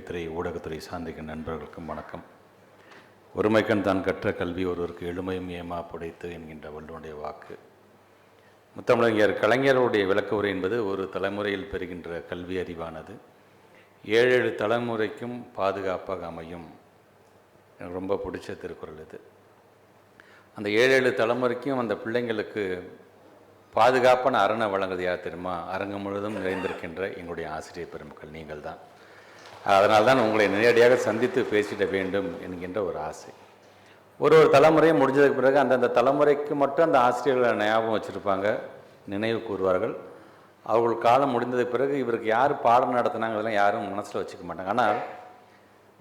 பத்திரிகைத்துறை ஊடகத்துறை சார்ந்திருக்கிற நண்பர்களுக்கும் வணக்கம். ஒருமைக்கண் தான் கற்ற கல்வி ஒருவருக்கு எழுமையும் ஏமா புடைத்து என்கின்ற வள்ளுவனுடைய வாக்கு. முத்தமிழறிஞர் கலைஞருடைய விளக்க உரை என்பது ஒரு தலைமுறையில் பெறுகின்ற கல்வி அறிவானது. ஏழு ஏழு தலைமுறைக்கும் பாதுகாப்பாக அமையும். எனக்கு ரொம்ப பிடிச்ச திருக்குறள் இது. அந்த ஏழு ஏழு தலைமுறைக்கும் அந்த பிள்ளைங்களுக்கு பாதுகாப்பான அரணை வழங்குறது யார் தெரியுமா? அரங்கம் முழுவதும் நிறைந்திருக்கின்ற எங்களுடைய ஆசிரியர் பெருமக்கள் நீங்கள் தான் அதனால் தான் உங்களை நேரடியாக சந்தித்து பேசிட வேண்டும் என்கின்ற ஒரு ஆசை. ஒரு ஒரு தலைமுறையும் முடிஞ்சதுக்கு பிறகு அந்தந்த தலைமுறைக்கு மட்டும் அந்த ஆசிரியர்களை ஞாபகம் வச்சுருப்பாங்க நினைவு கூறுவார்கள். அவர்கள் காலம் முடிந்ததுக்கு பிறகு இவருக்கு யார் பாடம் நடத்தினாங்க அதெல்லாம் யாரும் மனசில் வச்சுக்க மாட்டாங்க. ஆனால்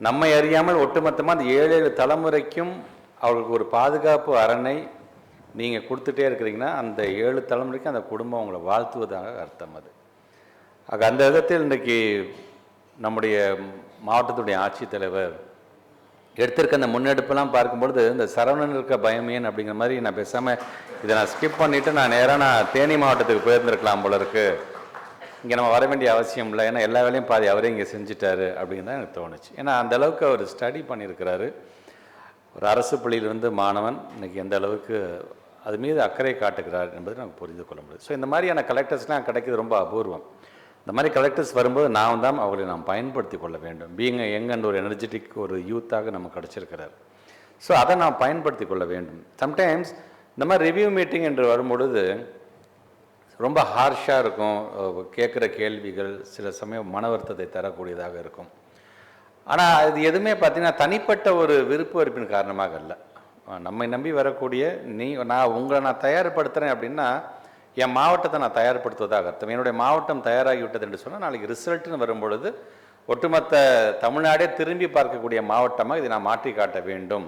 நம்மை அறியாமல் ஒட்டுமொத்தமாக அந்த ஏழு ஏழு தலைமுறைக்கும் அவர்களுக்கு ஒரு பாதுகாப்பு அரணை நீங்கள் கொடுத்துட்டே இருக்கிறீங்கன்னா அந்த ஏழு தலைமுறைக்கும் அந்த குடும்பம் அவங்களை வாழ்த்துவதாக அர்த்தம் அது. அந்த விதத்தில் இன்றைக்கி நம்முடைய மாவட்டத்துடைய ஆட்சித்தலைவர் எடுத்திருக்க அந்த முன்னெடுப்பெல்லாம் பார்க்கும்பொழுது இந்த சரவணன் இருக்க பயமேன் அப்படிங்கிற மாதிரி நான் பேசாமல் இதை நான் ஸ்கிப் பண்ணிவிட்டு நான் நேராக நான் தேனி மாவட்டத்துக்கு போயிருந்திருக்கலாம் போல இருக்குது இங்கே நம்ம வர வேண்டிய அவசியம் இல்லை. ஏன்னா எல்லா வேலையும் பாதி அவரே இங்கே செஞ்சுட்டாரு அப்படின்னு தான் எனக்கு தோணுச்சு. ஏன்னா அந்த அளவுக்கு அவர் ஸ்டடி பண்ணியிருக்கிறாரு ஒரு அரசு பள்ளியிலிருந்து மாணவன் இன்றைக்கி எந்த அளவுக்கு அது மீது அக்கறை காட்டுகிறார் என்பது நமக்கு புரிந்து கொள்ள முடியும் ஸோ இந்த மாதிரியான கலெக்டர்ஸ்லாம் கிடைக்கிறது ரொம்ப அபூர்வம். இந்த மாதிரி கலெக்டர்ஸ் வரும்போது நாம் தான் அவர்களை நாம் பயன்படுத்தி கொள்ள வேண்டும். பீங்க எங்கன்ற ஒரு எனர்ஜெட்டிக் ஒரு யூத்தாக நமக்கு கிடச்சிருக்கிறார். ஸோ அதை நாம் பயன்படுத்தி கொள்ள வேண்டும். சம்டைம்ஸ் இந்த மாதிரி ரிவ்யூ மீட்டிங் என்று வரும்பொழுது ரொம்ப ஹார்ஷாக இருக்கும். கேட்குற கேள்விகள் சில சமயம் மன வருத்தத்தை தரக்கூடியதாக இருக்கும். ஆனால் அது எதுவுமே பார்த்தீங்கன்னா தனிப்பட்ட ஒரு விருப்ப வெறுப்பின் காரணமாக இல்லை நம்மை நம்பி வரக்கூடிய நீ நான் உங்களை நான் தயார்படுத்துகிறேன் அப்படின்னா என் மாவட்டத்தை நான் தயார்படுத்துவதாக அர்த்தம். என்னுடைய மாவட்டம் தயாராகிவிட்டது என்று சொன்னால் நாளைக்கு ரிசல்ட்னு வரும்பொழுது ஒட்டுமொத்த தமிழ்நாடே திரும்பி பார்க்கக்கூடிய மாவட்டமாக இதை நான் மாற்றி காட்ட வேண்டும்.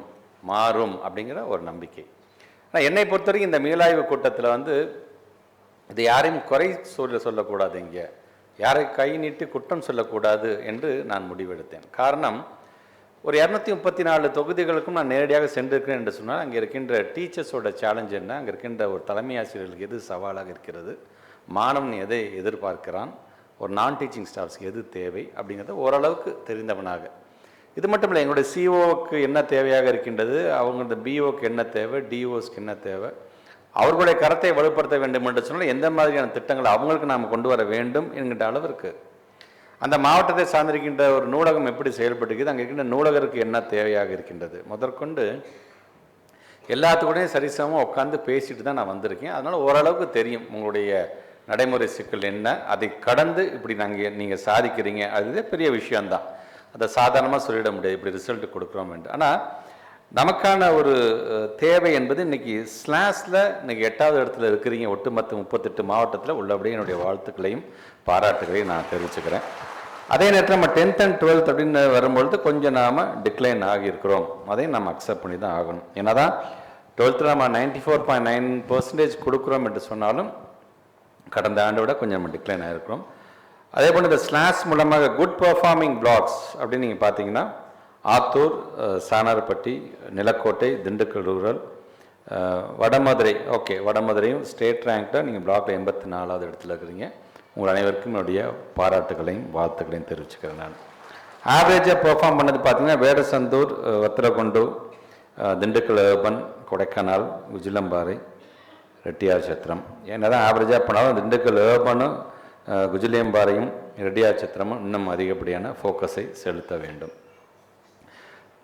மாறும் அப்படிங்கிற ஒரு நம்பிக்கை. ஆனால் என்னை பொறுத்தவரைக்கும் இந்த மீளாய்வு கூட்டத்தில் வந்து இது யாரையும் குறை சொல்ல சொல்லக்கூடாது இங்கே. யாரை கை நீட்டி குற்றம் சொல்லக்கூடாது என்று நான் முடிவெடுத்தேன். காரணம் ஒரு இரநூத்தி முப்பத்தி நாலு தொகுதிகளுக்கும் நான் நேரடியாக சென்றிருக்கிறேன் என்று சொன்னால் அங்கே இருக்கின்ற டீச்சர்ஸோட சேலஞ்ச் என்ன? அங்கே இருக்கின்ற ஒரு தலைமை ஆசிரியர்களுக்கு எது சவாலாக இருக்கிறது? மாணவன் எதை எதிர்பார்க்கிறான்? ஒரு நான் டீச்சிங் ஸ்டாஃப்ஸ்க்கு எது தேவை? அப்படிங்கிறத ஓரளவுக்கு தெரிந்தவனாக. இது மட்டும் இல்லை எங்களுடைய சிஓவுக்கு என்ன தேவையாக இருக்கின்றது? அவங்களோட பிஓக்கு என்ன தேவை? டிஓஸ்க்கு என்ன தேவை? அவர்களுடைய கரத்தை வலுப்படுத்த வேண்டும் என்று சொன்னால் எந்த மாதிரியான திட்டங்களை அவங்களுக்கு நாம் கொண்டு வர வேண்டும் என்கின்ற அளவிற்கு அந்த மாவட்டத்தை சார்ந்திருக்கின்ற ஒரு நூலகம் எப்படி செயல்பட்டுக்குது அங்கே இருக்கின்ற நூலகருக்கு என்ன தேவையாக இருக்கின்றது? முதற்கொண்டு எல்லாத்துக்கூடையும் சரிசமமாக உட்காந்து பேசிட்டு தான் நான் வந்திருக்கேன். அதனால் ஓரளவுக்கு தெரியும் உங்களுடைய நடைமுறை சிக்கல் என்ன அதை கடந்து இப்படி நாங்கள் நீங்கள் சாதிக்கிறீங்க. அதுவே பெரிய விஷயந்தான் அதை சாதாரணமாக சொல்லிட முடியாது இப்படி ரிசல்ட் கொடுக்குறோம் என்று. ஆனால் நமக்கான ஒரு தேவை என்பது இன்றைக்கி ஸ்லாஸில் இன்றைக்கி எட்டாவது இடத்துல இருக்கிறீங்க ஒட்டுமொத்த முப்பத்தெட்டு மாவட்டத்தில் உள்ளபடியே என்னுடைய வாழ்த்துக்களையும் பாராட்டுகளையும் நான் தெரிவிச்சுக்கிறேன். அதே நேரத்தில் நம்ம டென்த் அண்ட் டுவெல்த் அப்படின்னு வரும்பொழுது கொஞ்சம் நாம் டிக்ளைன் ஆகியிருக்கிறோம். அதையும் நம்ம அக்செப்ட் பண்ணி தான் ஆகணும். ஏன்னா தான் டுவெல்த்தில் நம்ம ninety four point nine percentage கொடுக்குறோம் என்று சொன்னாலும் கடந்த ஆண்டை விட கொஞ்சம் நம்ம டிக்ளைன் ஆகிருக்கிறோம் அதே போல் இந்த ஸ்லாஸ் மூலமாக குட் பர்ஃபார்மிங் பிளாக்ஸ் அப்படின்னு நீங்கள் பார்த்தீங்கன்னா ஆத்தூர் சானார்பட்டி நிலக்கோட்டை திண்டுக்கல் ரூரல் வடமதுரை. ஓகே வடமதுரையும் ஸ்டேட் ரேங்க்கில் நீங்கள் பிளாக்ல எண்பத்தி நாலாவது இடத்துல இருக்கிறீங்க. உங்கள் அனைவருக்கும் என்னுடைய பாராட்டுகளையும் வாழ்த்துக்களையும் தெரிவிச்சுக்கிறேன் நான். ஆவரேஜாக பெர்ஃபார்ம் பண்ணது பார்த்திங்கன்னா வேடசந்தூர் வத்திரகொண்டு திண்டுக்கல் ஏர்பன் கொடைக்கானல் குஜிலம்பாறை ரெட்டியார் சத்திரம் என்ன தான் ஆவரேஜாக பண்ணாலும் திண்டுக்கல் ஏர்பனும் குஜிலியம்பாறையும் ரெட்டியார் சத்திரமும் இன்னும் அதிகப்படியான ஃபோக்கஸை செலுத்த வேண்டும்.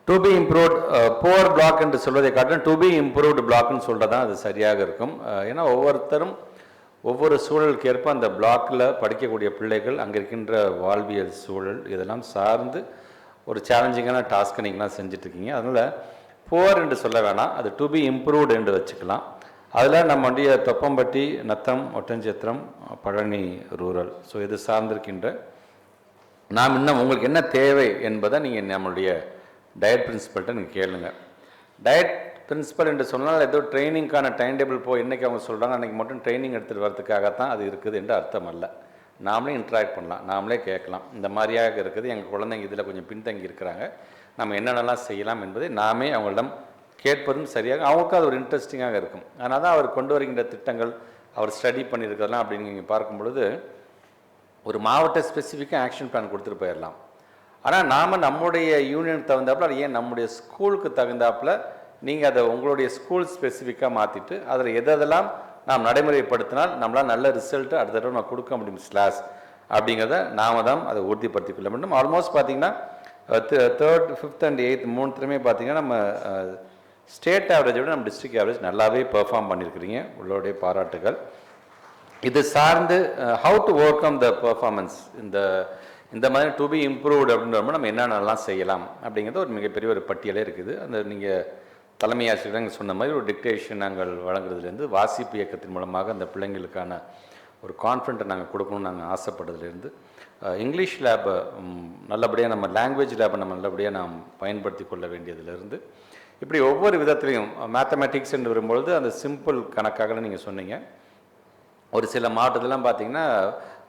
To be improved poor block என்று சொல்வதை காட்டிலும் டு பி இம்ப்ரூவ்டு பிளாக்னு சொல்கிறது தான் அது சரியாக இருக்கும். ஏன்னா ஒவ்வொருத்தரும் ஒவ்வொரு சூழலுக்கு ஏற்ப அந்த பிளாக்கில் படிக்கக்கூடிய பிள்ளைகள் அங்கே இருக்கின்ற வாழ்வியல் சூழல் இதெல்லாம் சார்ந்து ஒரு சேலஞ்சிங்கான டாஸ்க்கை நீங்களாம் செஞ்சிட்ருக்கீங்க. அதனால் புவர் என்று சொல்ல வேணாம். அது டு பி இம்ப்ரூவ்டு என்று வச்சுக்கலாம். அதில் நம்முடைய தொப்பம்பட்டி நத்தம் ஒட்டஞ்சத்திரம் பழனி ரூரல் ஸோ இது சார்ந்திருக்கின்ற நாம் இன்னும் உங்களுக்கு என்ன தேவை என்பதை நீங்கள் நம்மளுடைய டயட் பிரின்சிபல்கிட்ட நீங்கள் கேளுங்கள் டயட் பிரின்சிபல் என்று சொன்னால் ஏதோ ட்ரைனிங்க்கான டைம் டேபிள் போய் இன்றைக்கி அவங்க சொல்கிறாங்க அன்றைக்கி மட்டும் ட்ரைனிங் எடுத்துகிட்டு வரதுக்காகத்தான் அது இருக்குது என்று அர்த்தம் அல்ல நாமளே இன்ட்ராக்ட் பண்ணலாம் நாமளே கேட்கலாம். இந்த மாதிரியாக இருக்குது எங்கள் குழந்தைங்க இதில் கொஞ்சம் பின்தங்கி இருக்கிறாங்க. நம்ம என்னென்னலாம் செய்யலாம் என்பதை நாமே அவங்களிடம் கேட்பதும் சரியாக அவங்களுக்கும் அது ஒரு இன்ட்ரெஸ்டிங்காக இருக்கும். அதனால் தான் அவர் கொண்டு வருகின்ற திட்டங்கள் அவர் ஸ்டடி பண்ணியிருக்கிறதெல்லாம் அப்படின்னு நீங்கள் பார்க்கும் பொழுது ஒரு மாவட்ட ஸ்பெசிஃபிக்காக ஆக்ஷன் பிளான் கொடுத்துட்டு போயிடலாம். ஆனால் நாம் நம்முடைய யூனியனுக்கு தகுந்தாப்புல அது ஏன் நம்முடைய ஸ்கூலுக்கு தகுந்தாப்புல நீங்கள் அதை உங்களுடைய ஸ்கூல் ஸ்பெசிஃபிக்காக மாற்றிட்டு அதில் எதெல்லாம் நாம் நடைமுறைப்படுத்தினால் நம்மளால் நல்ல ரிசல்ட்டு அடுத்த தடவை நான் கொடுக்க முடியும் ஸ்லாஸ் அப்படிங்கிறத நாம தான் அதை உறுதிப்படுத்திக் கொள்ள வேண்டும். ஆல்மோஸ்ட் பார்த்தீங்கன்னா தேர்ட் ஃபிஃப்த் அண்ட் எயித் மூணுத்துலையுமே பார்த்தீங்கன்னா நம்ம ஸ்டேட் ஆவரேஜை விட நம்ம டிஸ்ட்ரிக்ட் ஆவரேஜ் நல்லாவே பெர்ஃபார்ம் பண்ணியிருக்கிறீங்க உங்களுடைய பாராட்டுகள். இது சார்ந்து how to overcome the performance இந்த இந்த மாதிரி டு பி இம்ப்ரூவ்டு அப்படின்ற நம்ம என்னென்னலாம் செய்யலாம் அப்படிங்கிறது ஒரு மிகப்பெரிய ஒரு பட்டியலே இருக்குது. அந்த நீங்கள் தலைமை ஆசிரியர் சொன்ன மாதிரி ஒரு டிக்டேஷன் நாங்கள் வழங்குறதுலேருந்து வாசிப்பு இயக்கத்தின் மூலமாக அந்த பிள்ளைங்களுக்கான ஒரு கான்ஃபிடண்ட்டை நாங்கள் கொடுக்கணும்னு நாங்கள் ஆசைப்படுறதுலேருந்து இங்கிலீஷ் லேபை நல்லபடியாக நம்ம லாங்குவேஜ் லேபை நம்ம நல்லபடியாக நாம் பயன்படுத்தி கொள்ள வேண்டியதுலேருந்து இப்படி ஒவ்வொரு விதத்துலையும் மேத்தமேட்டிக்ஸ் என்று வரும்பொழுது அந்த சிம்பிள் கணக்காக நீங்கள் சொன்னீங்க. ஒரு சில மாவட்டத்திலாம் பார்த்தீங்கன்னா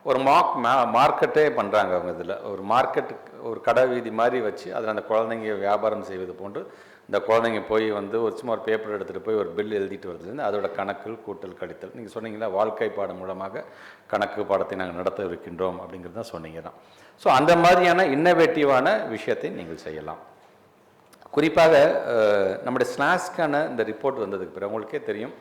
ஒரு மார்க் மா மார்க்கெட்டே பண்ணுறாங்க அவங்க இதில். ஒரு மார்க்கெட் ஒரு கடை வீதி மாதிரி வச்சு அதில் அந்த குழந்தைங்க வியாபாரம் செய்வது போன்று இந்த குழந்தைங்க போய் வந்து ஒரு சும்மா ஒரு பேப்பர் எடுத்துகிட்டு போய் ஒரு பில் எழுதிட்டு வருதுலேருந்து அதோட கணக்கு கூட்டல் கழித்தல். நீங்கள் சொன்னீங்களா வாழ்க்கை பாடம் மூலமாக கணக்கு பாடத்தை நாங்கள் நடத்த இருக்கின்றோம் அப்படிங்கிறது தான் சொன்னீங்க தான். ஸோ அந்த மாதிரியான இன்னோவேட்டிவான விஷயத்தை நீங்கள் செய்யலாம். குறிப்பாக நம்முடைய ஸ்லாஸ்க்கான இந்த ரிப்போர்ட் வந்ததுக்கு பிறகு உங்களுக்கே தெரியும்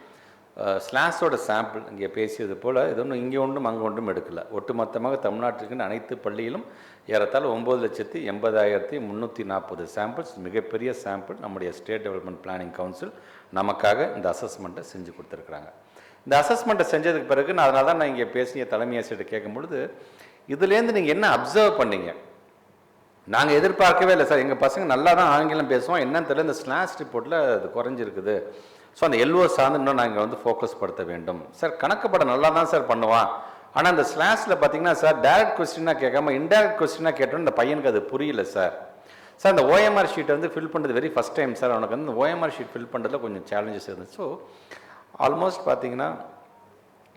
ஸ்லாஸோட சாம்பிள் இங்கே பேசியது போல் இது ஒன்றும் இங்கே ஒன்றும் அங்கே ஒன்றும் எடுக்கலை. ஒட்டுமொத்தமாக தமிழ்நாட்டிற்கு அனைத்து பள்ளியிலும் ஏறத்தாழ ஒம்பது லட்சத்தி எண்பதாயிரத்தி முந்நூற்றி நாற்பது சாம்பிள்ஸ் மிகப்பெரிய சாம்பிள் நம்முடைய ஸ்டேட் டெவலப்மெண்ட் பிளானிங் கவுன்சில் நமக்காக இந்த அசஸ்மெண்ட்டை செஞ்சு கொடுத்துருக்குறாங்க. இந்த அசஸ்மெண்ட்டை செஞ்சதுக்கு பிறகு நான் அதனால தான் நான் இங்கே பேசிய தலைமை ஆசிரியர்கிட்ட கேட்கும்பொழுது இதுலேருந்து நீங்கள் என்ன அப்சர்வ் பண்ணீங்க? நாங்கள் எதிர்பார்க்கவே இல்லை சார். எங்கள் பசங்க நல்லா தான் ஆங்கிலம் பேசுவோம் என்னன்னு தெரியல. இந்த ஸ்லாஷ் ரிப்போர்ட்டில் அது குறைஞ்சிருக்குது. ஸோ அந்த எல்ஓ சார்ந்து இன்னும் நாங்கள் வந்து ஃபோக்கஸ் படுத்த வேண்டும். சார் கணக்கு படம் நல்லா தான் சார் பண்ணுவான். ஆனால் அந்த ஸ்லாஷில் பார்த்தீங்கன்னா சார் டேரக்ட் கொஸ்டினாக கேட்காம இன்டேரக்ட் கொஸ்டினாக கேட்டோம் இந்த பையனுக்கு அது புரியல சார் சார் அந்த ஓஎம்ஆர் ஷீட் வந்து ஃபில் பண்ணுறது வெரி ஃபஸ்ட் டைம் சார் அவனுக்கு வந்து ஓஎம்ஆர் ஷீட் ஃபில் பண்ணுறதுல கொஞ்சம் சேலஞ்சஸ் இருந்துச்சு. ஸோ ஆல்மோஸ்ட் பார்த்தீங்கன்னா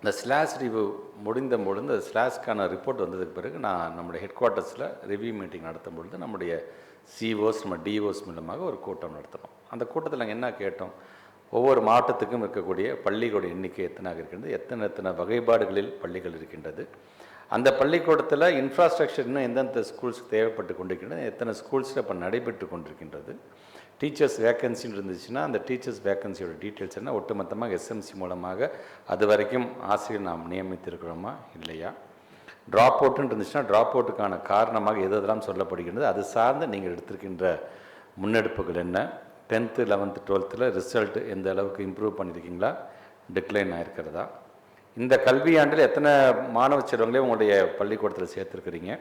இந்த ஸ்லாஷ் ரிவ்யூ முடிந்த பொழுது அந்த ஸ்லாஷ்க்கான ரிப்போர்ட் வந்ததுக்கு பிறகு நான் நம்முடைய ஹெட் குவார்ட்டர்ஸில் ரிவ்யூ மீட்டிங் நடத்தும் பொழுது நம்முடைய சிஓஸ் நம்ம டிஓஸ் மூலமாக ஒரு கூட்டம் நடத்தினோம். அந்த கூட்டத்தில் நாங்கள் என்ன கேட்டோம்? ஒவ்வொரு மாவட்டத்துக்கும் இருக்கக்கூடிய பள்ளிகளுடைய எண்ணிக்கை எத்தனாக இருக்கின்றது? எத்தனை எத்தனை வகைப்பாடுகளில் பள்ளிகள் இருக்கின்றது? அந்த பள்ளிக்கூடத்தில் இன்ஃப்ராஸ்ட்ரக்சர் இன்னும் எந்தெந்த ஸ்கூல்ஸ்க்கு தேவைப்பட்டு கொண்டிருக்கின்றது எத்தனை ஸ்கூல்ஸில் இப்போ நடைபெற்று கொண்டிருக்கின்றது? டீச்சர்ஸ் வேக்கன்சின்னு இருந்துச்சுன்னா அந்த டீச்சர்ஸ் வேக்கன்சியோட டீட்டெயில்ஸ் என்ன? ஒட்டுமொத்தமாக எஸ்எம்சி மூலமாக அது வரைக்கும் ஆசிரியர் நாம் நியமித்திருக்கிறோமா? இல்லையா? ட்ராப் அவுட்டுன்னு இருந்துச்சுன்னா ட்ராப் அவுட்டுக்கான காரணமாக எது எதெல்லாம் சொல்லப்படுகின்றது? அது சார்ந்து நீங்கள் எடுத்திருக்கின்ற முன்னெடுப்புகள் என்ன? டென்த்து லெவன்த்து டுவெல்த்தில் ரிசல்ட் எந்த அளவுக்கு இம்ப்ரூவ் பண்ணியிருக்கீங்களா டிக்ளைன் ஆகிருக்கிறதா இந்த கல்வியாண்டில் எத்தனை மாணவ செல்வங்களே உங்களுடைய பள்ளிக்கூடத்தில் சேர்த்துருக்கிறீங்க?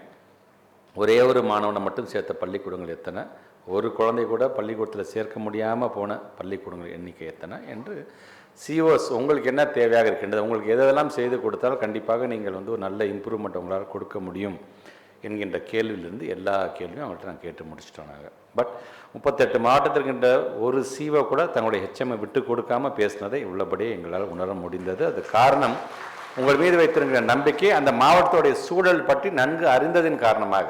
ஒரே ஒரு மாணவனை மட்டும் சேர்த்த பள்ளிக்கூடங்கள் எத்தனை? ஒரு குழந்தை கூட பள்ளிக்கூடத்தில் சேர்க்க முடியாமல் போன பள்ளிக்கூடங்கள் எண்ணிக்கை எத்தனை? என்று சிஓஸ் உங்களுக்கு என்ன தேவையாக இருக்கின்றது? உங்களுக்கு எதெல்லாம் செய்து கொடுத்தால் கண்டிப்பாக நீங்கள் வந்து ஒரு நல்ல இம்ப்ரூவ்மெண்ட் உங்களால் கொடுக்க முடியும்? என்கின்ற கேள்வியிலிருந்து எல்லா கேள்வியும் அவங்கள்ட்ட நான் கேட்டு முடிச்சிட்டோம் நாங்கள் பட் முப்பத்தெட்டு மாவட்டத்திற்கின்ற ஒரு சிஓ கூட தங்களுடைய ஹெச்எம்ஐ விட்டு கொடுக்காமல் பேசினதை உள்ளபடியே எங்களால் உணர முடிந்தது. அது காரணம் உங்கள் மீது வைத்திருக்கிற நம்பிக்கை அந்த மாவட்டத்துடைய சூழல் பற்றி நன்கு அறிந்ததின் காரணமாக.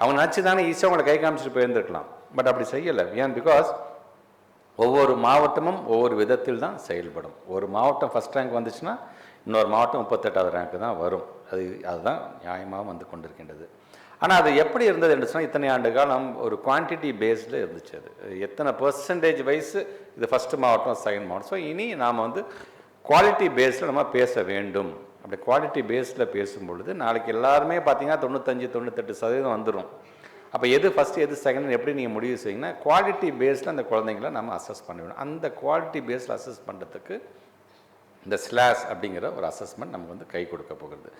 அவங்க நினச்சி தானே ஈஸியாக அவங்களை கை காமிச்சிட்டு போயிருந்துருக்கலாம். பட் அப்படி செய்யலை. ஏன்? பிகாஸ் ஒவ்வொரு மாவட்டமும் ஒவ்வொரு விதத்தில் தான் செயல்படும். ஒரு மாவட்டம் ஃபஸ்ட் ரேங்க் வந்துச்சுன்னா இன்னொரு மாவட்டம் முப்பத்தெட்டாவது ரேங்க் தான் வரும். அது அதுதான் நியாயமாக வந்து கொண்டிருக்கின்றது. ஆனால் அது எப்படி இருந்தது என்று சொன்னால் இத்தனை ஆண்டு காலம் ஒரு குவான்டிட்டி பேஸ்டில் இருந்துச்சு அது. எத்தனை பர்சன்டேஜ் வைஸ் இது ஃபஸ்ட்டு மாவட்டம் செகண்ட் மாவட்டம். ஸோ இனி நாம் வந்து குவாலிட்டி பேஸில் நம்ம பேச வேண்டும். அப்படி குவாலிட்டி பேஸில் பேசும்பொழுது நாளைக்கு எல்லாருமே பார்த்தீங்கன்னா தொண்ணூத்தஞ்சு தொண்ணூத்தெட்டு சதவீதம் வந்துடும் அப்போ எது ஃபஸ்ட்டு எது செகண்ட் எப்படி நீங்கள் முடிவு செய்யுங்கன்னா குவாலிட்டி பேஸில் அந்த குழந்தைங்கள நம்ம அசஸ் பண்ண அந்த குவாலிட்டி பேஸில் அசஸ் பண்ணுறதுக்கு இந்த ஸ்லாஷ் அப்படிங்கிற ஒரு அசஸ்மெண்ட் நமக்கு வந்து கை கொடுக்க போகிறது.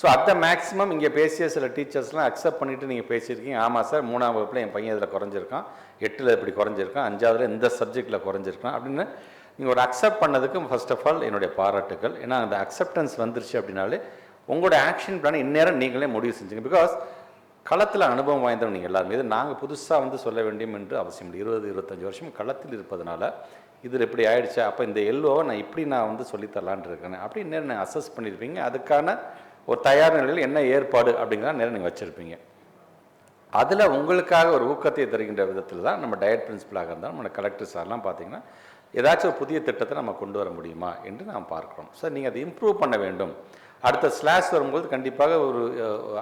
ஸோ அதை மேக்ஸிமம் இங்கே பேசிய சில டீச்சர்ஸ்லாம் அக்செப்ட் பண்ணிவிட்டு நீங்கள் பேசியிருக்கீங்க. ஆமாம் சார் மூணாம் வகுப்பில் என் பையன் இதில் குறைஞ்சிருக்கான். எட்டில் இப்படி குறைஞ்சிருக்கான். அஞ்சாவதுல இந்த சப்ஜெக்டில் குறைஞ்சிருக்கான் அப்படின்னு நீங்கள் ஒரு அக்செப்ட் பண்ணதுக்கு ஃபர்ஸ்ட் ஆஃப் ஆல் என்னுடைய பாராட்டுகள் ஏன்னா அந்த அக்செப்டன்ஸ் வந்துருச்சு அப்படின்னாலே உங்களோட ஆக்ஷன் பிளான் இந்நேரம் நீங்களே முடிவு செஞ்சுங்க. பிகாஸ் களத்தில் அனுபவம் வாய்ந்தவங்க நீங்கள் எல்லாருமே. இது நாங்கள் புதுசாக வந்து சொல்ல வேண்டும் என்று அவசியம் இல்லை. இருபது இருபத்தஞ்சி வருஷம் களத்தில் இருப்பதனால இதில் இப்படி ஆயிடுச்சு. அப்போ இந்த எல்லோவை நான் இப்படி நான் வந்து சொல்லித்தரலான் இருக்கேன். அப்படி நேரம் நான் அசஸ் பண்ணியிருப்பீங்க. அதுக்கான ஒரு தயார் நிலையில் என்ன ஏற்பாடு அப்படிங்கிறத நேரம் நீங்கள் வச்சுருப்பீங்க. அதில் உங்களுக்காக ஒரு ஊக்கத்தை தருகின்ற விதத்தில் தான் நம்ம டயட் பிரின்சிபலாக இருந்தாலும் நம்ம கலெக்டர் சார்லாம் பார்த்தீங்கன்னா ஏதாச்சும் ஒரு புதிய திட்டத்தை நம்ம கொண்டு வர முடியுமா என்று நாம் பார்க்குறோம். சார் நீங்கள் அதை இம்ப்ரூவ் பண்ண வேண்டும். அடுத்த ஸ்லாஷ் வரும்போது கண்டிப்பாக ஒரு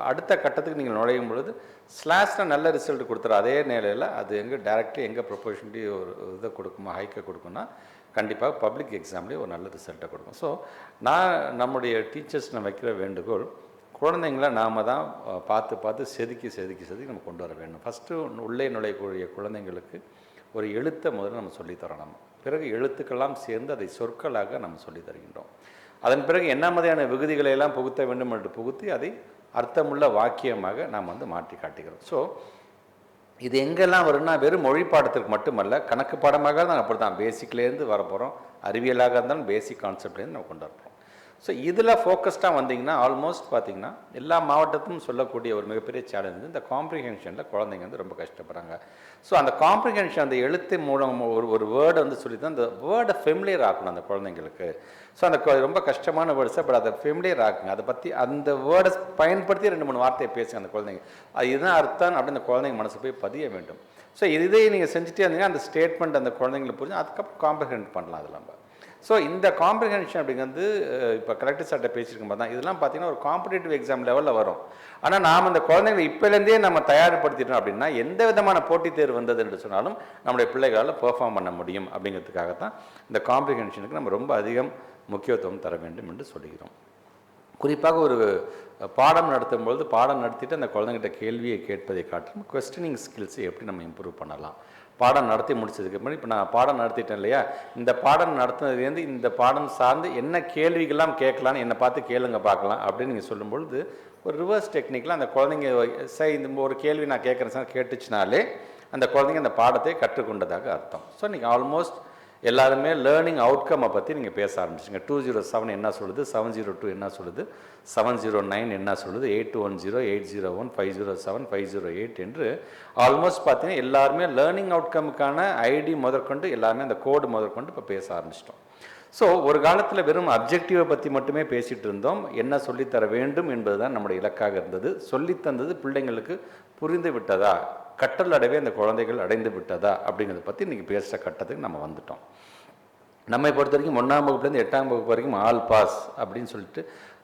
அடுத்த கட்டத்துக்கு நீங்கள் நுழையும் பொழுது ஸ்லாஷில் நல்ல ரிசல்ட் கொடுத்துரு அதே நிலையில் அது எங்கே டேரெக்ட்லி எங்கே ப்ரொபோஷன்டி ஒரு இதை கொடுக்குமா ஹைக்கை கொடுக்குன்னா கண்டிப்பாக பப்ளிக் எக்ஸாம்லேயே ஒரு நல்ல ரிசல்ட்டை கொடுக்கும். ஸோ நான் நம்முடைய டீச்சர்ஸ் நான் வைக்கிற வேண்டுகோள் குழந்தைங்கள நாம் தான் பார்த்து பார்த்து செதுக்கி செதுக்கி செதுக்கி நம்ம கொண்டு வர வேண்டும். ஃபஸ்ட்டு உள்ளே நுழையக்கூடிய குழந்தைங்களுக்கு ஒரு எழுத்தை முதல்ல நம்ம சொல்லித் தரணும். பிறகு எழுத்துக்கெல்லாம் சேர்ந்து அதை சொற்களாக நம்ம சொல்லித் தருகின்றோம். அதன் பிறகு என்ன மாதிரியான விகுதிகளை எல்லாம் புகுத்த வேண்டும் என்று புகுத்தி அதை அர்த்தமுள்ள வாக்கியமாக நாம் வந்து மாற்றி காட்டுகிறோம். ஸோ இது எங்கெல்லாம் வரும்னா வெறும் மொழி பாடத்திற்கு மட்டுமல்ல கணக்கு பாடமாக தான் அப்படி தான் பேசிக்லேருந்து வரப்போகிறோம் அறிவியலாக இருந்தாலும் பேசிக் கான்செப்ட்லேருந்து நம்ம கொண்டு வரப்போகிறோம் ஸோ இதில் ஃபோக்கஸ்டாக வந்தீங்கன்னா ஆல்மோஸ்ட் பார்த்தீங்கன்னா எல்லா மாவட்டத்தும் சொல்லக்கூடிய ஒரு மிகப்பெரிய சேலஞ்சு இந்த காம்ப்ரிஹென்ஷனில் குழந்தைங்க வந்து ரொம்ப கஷ்டப்படுறாங்க. ஸோ அந்த காம்ப்ரிஹென்ஷன் அந்த எழுத்து மூலம் ஒரு ஒரு வேர்டை வந்து சொல்லி தான் அந்த வேர்டை ஃபெமிலியர் ஆக்கணும் அந்த குழந்தைங்களுக்கு. ஸோ அந்த ரொம்ப கஷ்டமான வேர்ட்ஸை பட் அதை ஃபெமிலியர் ஆக்குங்க. அதை பற்றி அந்த வேர்டை பயன்படுத்தி ரெண்டு மூணு வார்த்தையை பேசுங்க அந்த குழந்தைங்க. அது இதுதான் அர்த்தம் அப்படின்னு அந்த குழந்தைங்க மனசு போய் பதிய வேண்டும். ஸோ இதே நீங்கள் செஞ்சுட்டே இருந்தீங்கன்னா அந்த ஸ்டேட்மெண்ட் அந்த குழந்தைங்களுக்கு புரிஞ்சு அதுக்கப்புறம் காம்ப்ரிஹெண்ட் பண்ணலாம் அதில் நம்ம. ஸோ இந்த காம்ப்ரிஹென்ஷன் அப்படிங்கிறது இப்போ கலெக்டர் சார்ட்ட பேசியிருக்கும் போது தான் இதெல்லாம் பார்த்தீங்கன்னா ஒரு காம்படேட்டிவ் எக்ஸாம் லெவலில் வரும். ஆனால் நாம் அந்த குழந்தைங்களை இப்போலேருந்தே நம்ம தயார்படுத்திட்டோம் அப்படின்னா எந்த விதமான போட்டித் தேர்வு வந்தது என்று சொன்னாலும் நம்முடைய பிள்ளைகளால் பெர்ஃபார்ம் பண்ண முடியும் அப்படிங்கிறதுக்காக தான் இந்த காம்ப்ரிஹென்ஷனுக்கு நம்ம ரொம்ப அதிகம் முக்கியத்துவம் தர வேண்டும் என்று சொல்கிறோம் குறிப்பாக ஒரு பாடம் நடத்தும்பொழுது பாடம் நடத்திட்டு அந்த குழந்தைங்கிட்ட கேள்வியை கேட்பதை காட்டிலும் கொஸ்டினிங் ஸ்கில்ஸை எப்படி நம்ம இம்ப்ரூவ் பண்ணலாம்? பாடம் நடத்தி முடிச்சதுக்கு அப்புறம் இப்போ நான் பாடம் நடத்திட்டேன் இல்லையா? இந்த பாடம் நடத்துனதுலேருந்து இந்த பாடம் சார்ந்து என்ன கேள்விகள்லாம் கேட்கலான்னு என்னை பார்த்து கேளுங்க பார்க்கலாம் அப்படின்னு நீங்கள் சொல்லும்பொழுது ஒரு ரிவர்ஸ் டெக்னிக்கில் அந்த குழந்தைங்க சார் இந்த ஒரு கேள்வி நான் கேட்குறேன் சார் கேட்டுச்சுனாலே அந்த குழந்தைங்க அந்த பாடத்தை கற்றுக்கொண்டதாக அர்த்தம். ஸோ நீங்கள் ஆல்மோஸ்ட் எல்லாருமே லேர்னிங் அவுட்கம்மை பற்றி நீங்கள் பேச ஆரம்பிச்சிங்க டூ ஜீரோ செவன் என்ன சொல்லுது? செவன் ஜீரோ டூ என்ன சொல்லுது? செவன் ஜீரோ நைன் என்ன சொல்லுது? Eight two one zero eight zero one five zero seven five zero eight என்று ஆல்மோஸ்ட் பார்த்தீங்கன்னா எல்லாருமே லேர்னிங் அவுட்கமுக்கான ஐடி முதற்கொண்டு எல்லாருமே அந்த கோடு முதற்கொண்டு இப்போ பேச ஆரம்பிச்சிட்டோம். ஸோ ஒரு காலத்தில் வெறும் அப்ஜெக்டிவை பற்றி மட்டுமே பேசிகிட்டு இருந்தோம். என்ன சொல்லித்தர வேண்டும் என்பது தான் நம்முடைய இலக்காக இருந்தது. சொல்லித் தந்தது பிள்ளைங்களுக்கு புரிந்து விட்டதா கற்றல் அடைவே அந்த குழந்தைகள் அடைந்து விட்டதா அப்படிங்கிறத பற்றி இன்றைக்கி பேசுகிற கட்டத்துக்கு நம்ம வந்துட்டோம். நம்மை பொறுத்த வரைக்கும் ஒன்றாம் வகுப்புலேருந்து எட்டாம் வகுப்பு வரைக்கும் ஆல் பாஸ் அப்படின்னு சொல்லிட்டு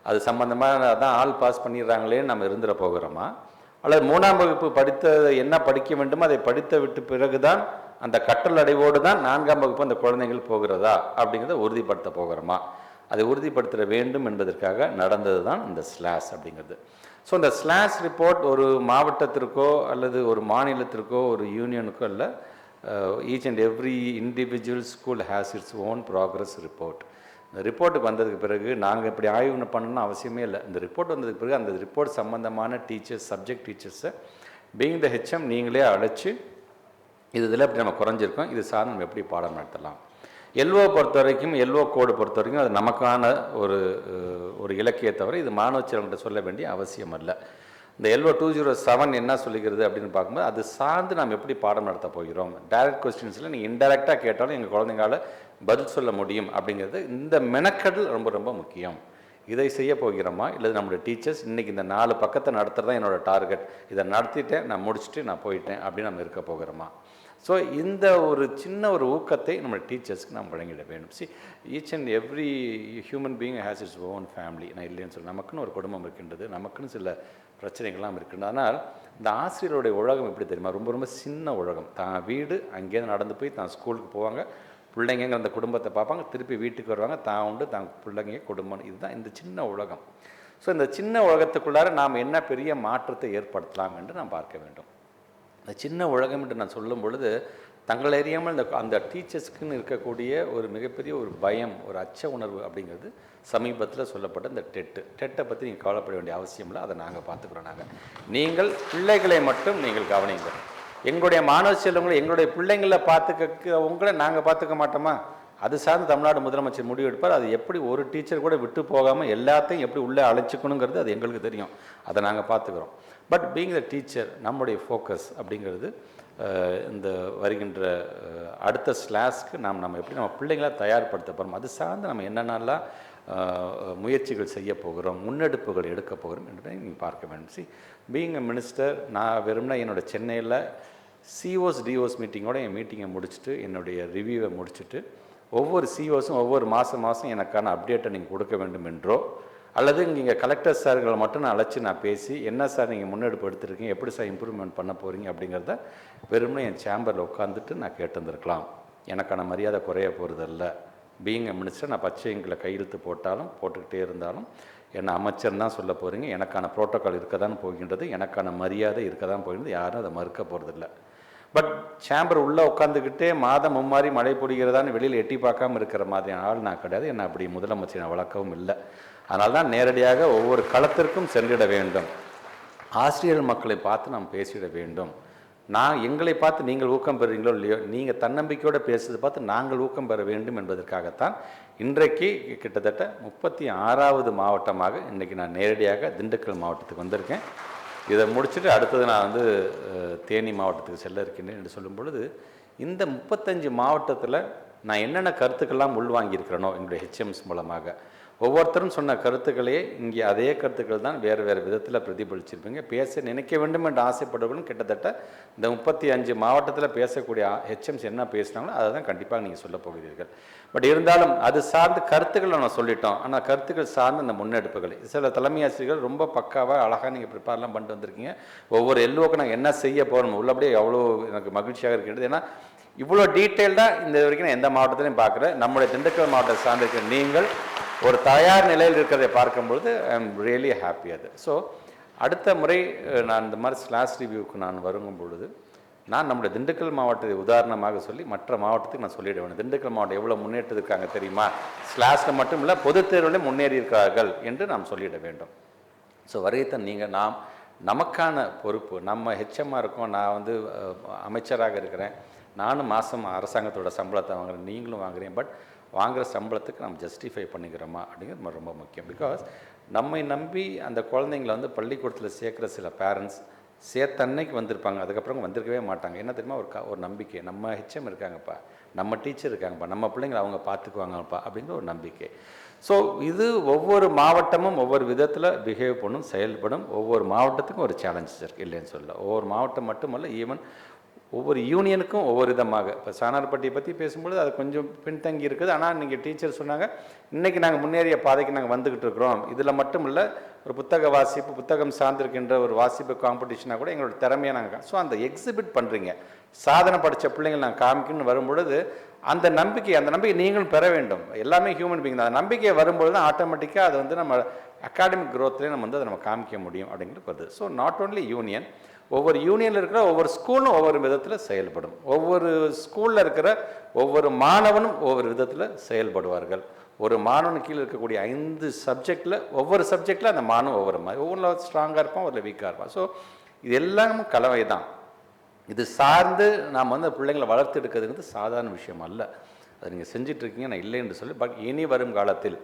அது சம்மந்தமாக தான் ஆல் பாஸ் பண்ணிடுறாங்களேன்னு நம்ம இருந்துட போகிறோமா? அல்லது மூணாம் வகுப்பு படித்த என்ன படிக்க வேண்டுமோ அதை படித்த விட்டு பிறகுதான் அந்த கற்றல் அடைவோடு தான் நான்காம் வகுப்பு அந்த குழந்தைகள் போகிறதா அப்படிங்கிறத உறுதிப்படுத்த போகிறோமா? அதை உறுதிப்படுத்த வேண்டும் என்பதற்காக நடந்தது தான் இந்த ஸ்லாஸ் அப்படிங்கிறது. ஸோ இந்த ஸ்லாஷ் ரிப்போர்ட் ஒரு மாவட்டத்திற்கோ அல்லது ஒரு மாநிலத்திற்கோ ஒரு யூனியனுக்கோ இல்லை each and every individual school has its own progress report இந்த ரிப்போர்ட்டுக்கு வந்ததுக்கு பிறகு நாங்கள் இப்படி ஆய்வு பண்ணணும்னு அவசியமே இல்லை. இந்த ரிப்போர்ட் வந்ததுக்கு பிறகு அந்த ரிப்போர்ட் சம்மந்தமான டீச்சர்ஸ் சப்ஜெக்ட் டீச்சர்ஸை பீங் த ஹெச்எம் நீங்களே அழைச்சி இது இதில் இப்படி நம்ம குறைஞ்சிருக்கோம். இது சார் நம்ம எப்படி பாடம் நடத்தலாம்? எல்ஓ பொறுத்த வரைக்கும் எல்ஓ கோடு பொறுத்த வரைக்கும் அது நமக்கான ஒரு ஒரு இலக்கிய தவிர இது மாணவ செல்வங்கள்ட்ட சொல்ல வேண்டிய அவசியம் அல்ல இந்த எல்ஓ டூ ஜீரோ செவன் என்ன சொல்லிக்கிறது அப்படின்னு பார்க்கும்போது அது சார்ந்து நாம் எப்படி பாடம் நடத்த போகிறோம்? டைரக்ட் கொஸ்டின்ஸில் நீங்கள் இன்டெரக்டாக கேட்டாலும் எங்கள் குழந்தைங்களால பதில் சொல்ல முடியும் அப்படிங்கிறது இந்த மெனக்கடல் ரொம்ப ரொம்ப முக்கியம். இதை செய்ய போகிறோமா? இல்லை நம்மளுடைய டீச்சர்ஸ் இன்றைக்கி இந்த நாலு பக்கத்தை நடத்துகிறதான் தான் என்னோட டார்கெட் இதை நடத்திட்டேன் நான் முடிச்சுட்டு நான் போயிட்டேன் அப்படின்னு நம்ம இருக்க போகிறோமா? ஸோ இந்த ஒரு சின்ன ஒரு ஊக்கத்தை நம்ம டீச்சர்ஸ்க்கு நாம் வழங்கிட வேண்டும். See each and every human being has its own family நான் இல்லைன்னு சொல்லி நமக்குன்னு ஒரு குடும்பம் இருக்கின்றது. நமக்குன்னு சில பிரச்சனைகள்லாம் இருக்கின்றது. ஆனால் இந்த ஆசிரியருடைய உலகம் எப்படி தெரியுமா? ரொம்ப ரொம்ப சின்ன உலகம். தான் வீடு அங்கேருந்து நடந்து போய் தான் ஸ்கூலுக்கு போவாங்க. பிள்ளைங்க அந்த குடும்பத்தை பார்ப்பாங்க. திருப்பி வீட்டுக்கு வருவாங்க. தான் உண்டு தான் பிள்ளைங்க குடும்பம் இதுதான் இந்த சின்ன உலகம். ஸோ இந்த சின்ன உலகத்துக்குள்ளார நாம் என்ன பெரிய மாற்றத்தை ஏற்படுத்தலாம் என்று நாம் பார்க்க வேண்டும். அந்த சின்ன உலகம் என்று நான் சொல்லும் பொழுது தங்களை அறியாமல் இந்த அந்த டீச்சர்ஸ்க்குன்னு இருக்கக்கூடிய ஒரு மிகப்பெரிய ஒரு பயம் ஒரு அச்ச உணர்வு அப்படிங்கிறது சமீபத்தில் சொல்லப்பட்ட இந்த டெட்டு. டெட்டை பற்றி நீங்கள் கவலைப்பட வேண்டிய அவசியம் இல்லை. அதை நாங்கள் பார்த்துக்குறோம் நாங்கள் நீங்கள் பிள்ளைகளை மட்டும் நீங்கள் கவனிங்க எங்களுடைய மாணவ செல்வங்களை எங்களுடைய பிள்ளைங்களை பார்த்துக்க உங்களை நாங்கள் பார்த்துக்க மாட்டோமா? அது சார்ந்து தமிழ்நாடு முதலமைச்சர் முடிவு எடுப்பார். அது எப்படி ஒரு டீச்சர் கூட விட்டு போகாமல் எல்லாத்தையும் எப்படி உள்ளே அழைச்சிக்கணுங்கிறது அது எங்களுக்கு தெரியும். அதை நாங்கள் பார்த்துக்குறோம். பட் பீங் த டீச்சர் நம்முடைய ஃபோக்கஸ் அப்படிங்கிறது இந்த வருகின்ற அடுத்த ஸ்லாஸ்க்கு நாம் நம்ம எப்படி நம்ம பிள்ளைங்கள தயார்படுத்த போகிறோம் அது சார்ந்து நம்ம என்னென்னலாம் முயற்சிகள் செய்ய போகிறோம் முன்னெடுப்புகள் எடுக்க போகிறோம் என்பதை நீங்கள் பார்க்க வேண்டும். சி பீங் அ மினிஸ்டர் நான் வெறும்னா என்னோட சென்னையில் சிஓஸ் டிஓஸ் மீட்டிங்கோட என் மீட்டிங்கை முடிச்சுட்டு என்னுடைய ரிவ்யூவை முடிச்சுட்டு ஒவ்வொரு சிஓஸும் ஒவ்வொரு மாதம் மாதம் எனக்கான அப்டேட்டை நீங்கள் கொடுக்க வேண்டும் என்றோ அல்லது இங்கே கலெக்டர் சார்களை மட்டும் நான் அழைச்சி நான் பேசி என்ன சார் நீங்கள் முன்னெடுப்பு எடுத்திருக்கீங்க எப்படி சார் இம்ப்ரூவ்மெண்ட் பண்ண போகிறீங்க அப்படிங்கிறத வெறுமனே என் சேம்பரில் உட்காந்துட்டு நான் கேட்டிருந்துருக்கலாம். எனக்கான மரியாதை குறைய போகிறதில்ல பீயிங் மினிஸ்டர் நான் பச்சை கையெழுத்து போட்டாலும் போட்டுக்கிட்டே இருந்தாலும் என்னை அமைச்சர் தான் சொல்ல போகிறீங்க எனக்கான ப்ரோட்டோக்கால் இருக்க தான் போகின்றது. எனக்கான மரியாதை இருக்க தான் போகின்றது. யாரும் அதை மறுக்க போகிறதில்ல பட் சேம்பர் உள்ளே உட்காந்துக்கிட்டே மாதம் மும்மாறி மழை பொடிகிறதான்னு வெளியில் எட்டி பார்க்காம இருக்கிற மாதிரியான ஆள் நான் கிடையாது. என்னை அப்படி முதலமைச்சர் வழக்கவும் இல்லை. அதனால் தான் நேரடியாக ஒவ்வொரு களத்திற்கும் சென்றிட வேண்டும். ஆசிரியர் மக்களை பார்த்து நாம் பேசிட வேண்டும். நான் எங்களை பார்த்து நீங்கள் ஊக்கம் பெறுறீங்களோ இல்லையோ நீங்கள் தன்னம்பிக்கையோடு பேசுறதை பார்த்து நாங்கள் ஊக்கம் பெற வேண்டும் என்பதற்காகத்தான் இன்றைக்கு கிட்டத்தட்ட முப்பத்தி ஆறாவது மாவட்டமாக இன்றைக்கி நான் நேரடியாக திண்டுக்கல் மாவட்டத்துக்கு வந்திருக்கேன். இதை முடிச்சுட்டு அடுத்தது நான் வந்து தேனி மாவட்டத்துக்கு செல்ல இருக்கின்றேன் என்று சொல்லும் பொழுது இந்த முப்பத்தஞ்சு மாவட்டத்தில் நான் என்னென்ன கருத்துக்கள்லாம் உள்வாங்கியிருக்கிறேனோ என்னுடைய ஹெச்எம்ஸ் மூலமாக ஒவ்வொருத்தரும் சொன்ன கருத்துக்களையே இங்கே அதே கருத்துக்கள் தான் வேறு வேறு விதத்தில் பிரதிபலிச்சிருப்பீங்க. பேச நினைக்க வேண்டும் என்று ஆசைப்படுவர்களும் கிட்டத்தட்ட இந்த முப்பத்தி அஞ்சு மாவட்டத்தில் பேசக்கூடிய ஹெச்எம்ஸ் என்ன பேசுனாங்களோ அதை தான் கண்டிப்பாக நீங்கள் சொல்ல போகிறீர்கள். பட் இருந்தாலும் அது சார்ந்த கருத்துக்களை நான் சொல்லிட்டோம். ஆனால் கருத்துக்கள் சார்ந்த இந்த முன்னெடுப்புகள் சில தலைமை ஆசிரியர்கள் ரொம்ப பக்காவாக அழகாக நீங்கள் ப்ரிப்பேர்லாம் பண்ணிட்டு வந்திருக்கீங்க. ஒவ்வொரு எல்லோருக்கும் நாங்கள் என்ன செய்ய போகிறோம் உள்ளபடியே எவ்வளோ எனக்கு மகிழ்ச்சியாக இருக்கிறது. ஏன்னா இவ்வளோ டீட்டெயில்டாக இந்த வரைக்கும் நான் எந்த மாவட்டத்திலையும் பார்க்குறேன் நம்முடைய திண்டுக்கல் மாவட்டத்தை சார்ந்திருக்கிற நீங்கள் ஒரு தயார் நிலையில் இருக்கிறதை பார்க்கும்பொழுது ஐ எம் ரியலி ஹாப்பி அது. ஸோ அடுத்த முறை நான் இந்த மாதிரி ஸ்லாஸ் ரிவ்யூக்கு நான் வருங்கும் பொழுது நான் நம்முடைய திண்டுக்கல் மாவட்டத்தை உதாரணமாக சொல்லி மற்ற மாவட்டத்துக்கு நான் சொல்லிட வேண்டும். திண்டுக்கல் மாவட்டம் எவ்வளோ முன்னேற்றிருக்காங்க தெரியுமா? ஸ்லாஸில் மட்டும் இல்லை பொதுத் தேர்விலே முன்னேறி இருக்கிறார்கள் என்று நாம் சொல்லிட வேண்டும். ஸோ வருகைத்தான் நீங்கள் நாம் நமக்கான பொறுப்பு நம்ம ஹெச்எம்மாக இருக்கோம் நான் வந்து அமைச்சராக இருக்கிறேன். நானும் மாதம் அரசாங்கத்தோட சம்பளத்தை வாங்குறேன் நீங்களும் வாங்குறேன் பட் வாங்குகிற சம்பளத்துக்கு நம்ம ஜஸ்டிஃபை பண்ணிக்கிறோமா அப்படிங்கிறது ரொம்ப- முக்கியம். பிகாஸ் நம்மை நம்பி அந்த குழந்தைங்கள வந்து பள்ளிக்கூடத்தில் சேர்க்குற சில பேரண்ட்ஸ் சேர்த்த அன்னைக்கு வந்திருப்பாங்க. அதுக்கப்புறம் வந்திருக்கவே மாட்டாங்க. என்ன தெரியுமா? ஒரு க ஒரு நம்பிக்கை. நம்ம ஹெச்எம் இருக்காங்கப்பா. நம்ம டீச்சர் இருக்காங்கப்பா. நம்ம பிள்ளைங்களை அவங்க பார்த்துக்குவாங்கப்பா அப்படிங்கிற ஒரு நம்பிக்கை. ஸோ இது ஒவ்வொரு மாவட்டமும் ஒவ்வொரு விதத்தில் பிஹேவ் பண்ணும் செயல்படும். ஒவ்வொரு மாவட்டத்துக்கும் ஒரு சேலஞ்சஸ் இருக்குது இல்லைன்னு சொல்ல ஒவ்வொரு மாவட்டம் மட்டுமல்ல ஈவன் ஒவ்வொரு யூனியனுக்கும் ஒவ்வொரு விதமாக. இப்போ சாணார்பட்டியை பற்றி பேசும்பொழுது அது கொஞ்சம் பின்தங்கி இருக்குது. ஆனால் நீங்கள் டீச்சர் சொன்னாங்க இன்றைக்கி நாங்கள் முன்னேறிய பாதைக்கு நாங்கள் வந்துக்கிட்டு இருக்கிறோம். இதில் மட்டும் இல்லை ஒரு புத்தக வாசிப்பு புத்தகம் சார்ந்திருக்கின்ற ஒரு வாசிப்பு காம்படிஷனாக கூட எங்களோட திறமையை நாங்கள் ஸோ அந்த எக்ஸிபிட் பண்ணுறீங்க சாதனை படித்த பிள்ளைங்களை நாங்கள் காமிக்கணும்னு வரும்பொழுது அந்த நம்பிக்கை அந்த நம்பிக்கை நீங்களும் பெற வேண்டும். எல்லாமே ஹியூமன் பீங் தான். அந்த நம்பிக்கை வரும்பொழுது தான் ஆட்டோமேட்டிக்காக அது வந்து நம்ம அகாடமிக் க்ரோத்லேயே நம்ம வந்து அதை நம்ம காமிக்க முடியும் அப்படிங்கிறது வருது ஸோ நாட் ஓன்லி யூனியன் ஒவ்வொரு யூனியனில் இருக்கிற ஒவ்வொரு ஸ்கூலும் ஒவ்வொரு விதத்தில் செயல்படும். ஒவ்வொரு ஸ்கூலில் இருக்கிற ஒவ்வொரு மாணவனும் ஒவ்வொரு விதத்தில் செயல்படுவார்கள். ஒரு மாணவன் கீழே இருக்கக்கூடிய ஐந்து சப்ஜெக்டில் ஒவ்வொரு சப்ஜெக்டில் அந்த மாணவன் ஒவ்வொரு மாதிரி ஒவ்வொரு ஸ்ட்ராங்காக இருப்பான் ஒரு வீக்காக இருப்பான். ஸோ இது எல்லாமே கலவை தான். இது சார்ந்து நாம் வந்து பிள்ளைங்களை வளர்த்து எடுக்கிறதுங்கிறது சாதாரண விஷயம் அல்ல. அதை நீங்கள் செஞ்சிட்ருக்கீங்க நான் இல்லை என்று சொல்லி பட் இனி வரும் காலத்தில்